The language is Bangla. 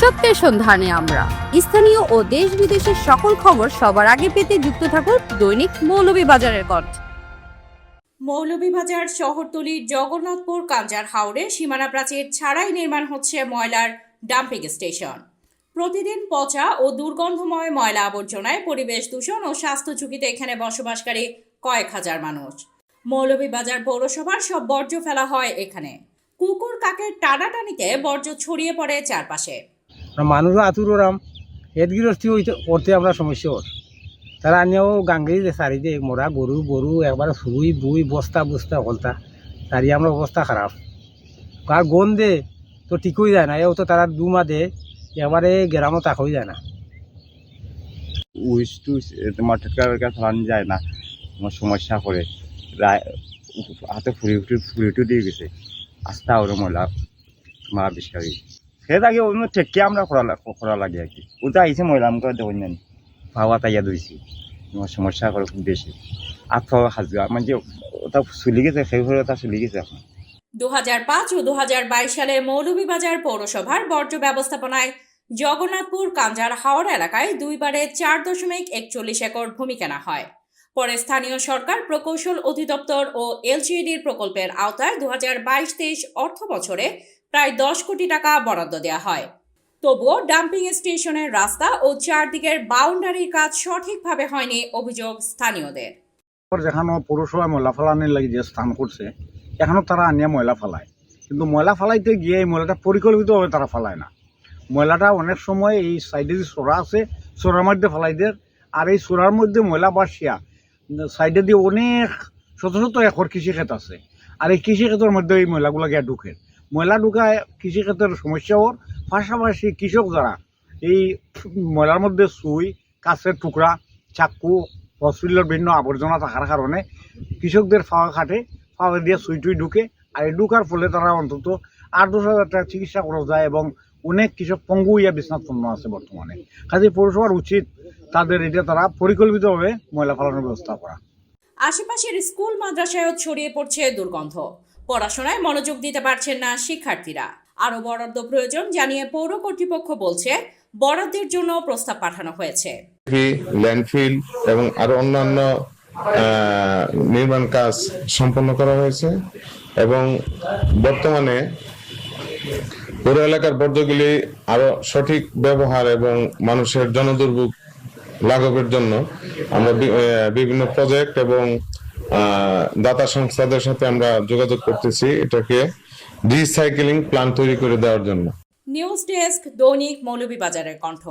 সত্যের সন্ধানে আমরা। স্থানীয় ও দেশ বিদেশের সকল খবর সবার আগে পেতে যুক্ত থাকুন দৈনিক মৌলভীবাজারের কণ্ঠ। মৌলভীবাজার শহরতলির জগন্নাথপুর কাঞ্জার হাওড়ে সীমানা প্রাচীর ছাড়াই নির্মাণ হচ্ছে ময়লার ডাম্পিং স্টেশন। প্রতিদিন পচা ও দুর্গন্ধময় ময়লা আবর্জনায় পরিবেশ দূষণ ও স্বাস্থ্য ঝুঁকিতে এখানে বসবাসকারী কয়েক হাজার মানুষ। মৌলভীবাজার পৌরসভার সব বর্জ্য ফেলা হয় এখানে। কুকুর কাকের টানাটানিতে বর্জ্য ছড়িয়ে পড়ে চারপাশে। মানুষও আতুর ওরাম। এদ গৃহস্থী হইতে করতে আমরা সমস্যা ওর। তারা আনিয়াও গাঙ্গি সারি দে মোরা, গরু গরু, একবার শুই, বুই, বস্তা বস্তা হলতা তারি আমরা অবস্থা খারাপ। আর দে, তো ঠিক হয়ে যায় না, এও তো তারা দে, একবারে গেরামও তাক হয়ে যায় না। উইস তোমার টেটকার চালানো যায় না তোমার সমস্যা করে। হাতে উঠি ফুরি উঠে দিয়ে গেছে। আস্তা ওর ময়লা মা বিষয় সে তাকে অন্য টেকে আমরা করা করা লাগে আর কি। ওটা আইসে ময়লা আমাকে দেখুন জানি তাইয়া দইছি তোমার সমস্যা করে খুব বেশি আত্ম হাজগা মানে ওটা চলি গেছে, সেই হলে ওটা চলি গেছে এখন। দু ও দুহাজার বাইশ সালে মৌলভীবাজার পৌরসভার বর্জ্য ব্যবস্থাপনায় জগন্নাথপুর কাঞ্জার হাওড় এলাকায় দুইবারে চার দশমিক একচল্লিশ একর ভূমি কেনা হয়। পরে স্থানীয় সরকার প্রকৌশল অধিদপ্তর ও এলজিইডির প্রকল্পের আওতায় দু হাজার বাইশ তেইশ অর্থ বছরে প্রায় দশ কোটি টাকা বরাদ্দ দেওয়া হয়। তবুও ডাম্পিং স্টেশনের রাস্তা ও চারদিকের বাউন্ডারির কাজ সঠিকভাবে হয়নি অভিযোগ স্থানীয়দের। যেখানে পৌরসভায় ময়লা ফেলানোর লাগে যে স্থান করছে, এখানেও তারা আনিয়া ময়লা ফেলায়। কিন্তু ময়লা ফেলাইতে গিয়ে এই ময়লাটা পরিকল্পিতভাবে তারা ফেলায় না। ময়লাটা অনেক সময় এই সাইডে যে সোরা আছে সোরার মধ্যে ফেলাই দেয়। আর এই সোরার মধ্যে ময়লা বাসিয়া সাইডে দিয়ে অনেক শত শত একর কৃষিক্ষেত আছে। আর এই কৃষিক্ষেতের মধ্যে এই ময়লাগুলো গিয়ে ঢুকে। ময়লা ঢুকায় কৃষিক্ষেতের সমস্যা ওর, পাশাপাশি কৃষক যারা, এই ময়লার মধ্যে সুই কাছের টুকরা চাক্কু হসপিটালের বিভিন্ন আবর্জনা থাকার কারণে কৃষকদের ফাওয়া খাটে ফাওয়া দিয়ে সুই টুই ঢুকে, আর এই ঢুকার ফলে তারা অন্তত আট দশ হাজার টাকা চিকিৎসা করা যায় এবং অনেক কৃষক পঙ্গু ইয়া বিছনাপন্ন আছে বর্তমানে। কাজে পৌরসভার উচিত তাদের এটা তারা পরিকল্পিতভাবে ময়লা ফেলানোর ব্যবস্থা করা। আশেপাশের স্কুল, মাদ্রাসায়ও ছড়িয়ে পড়ছে দুর্গন্ধ। পড়াশোনায় মনোযোগ দিতে পারছেন না শিক্ষার্থীরা। আরও বরাদ্দ প্রয়োজন জানিয়ে পৌর কর্তৃপক্ষ বলছে, বরাদ্দের জন্য প্রস্তাব পাঠানো হয়েছে। ল্যান্ডফিল এবং আরও অন্যান্য নির্মাণ কাজ সম্পন্ন করা হয়েছে এবং বর্তমানে পুরো এলাকার বর্জ্যগুলি আরও সঠিক ব্যবহার এবং মানুষের জনদুর্ভোগ লাঘবের জন্য আমরা বিভিন্ন প্রজেক্ট এবং দাতা সংস্থাদের সাথে আমরা যোগাযোগ করতেছি এটাকে রিসাইকেলিং প্ল্যান তৈরি করে দেওয়ার জন্য। নিউজ ডেস্ক দৈনিক মৌলভীবাজারের কণ্ঠ।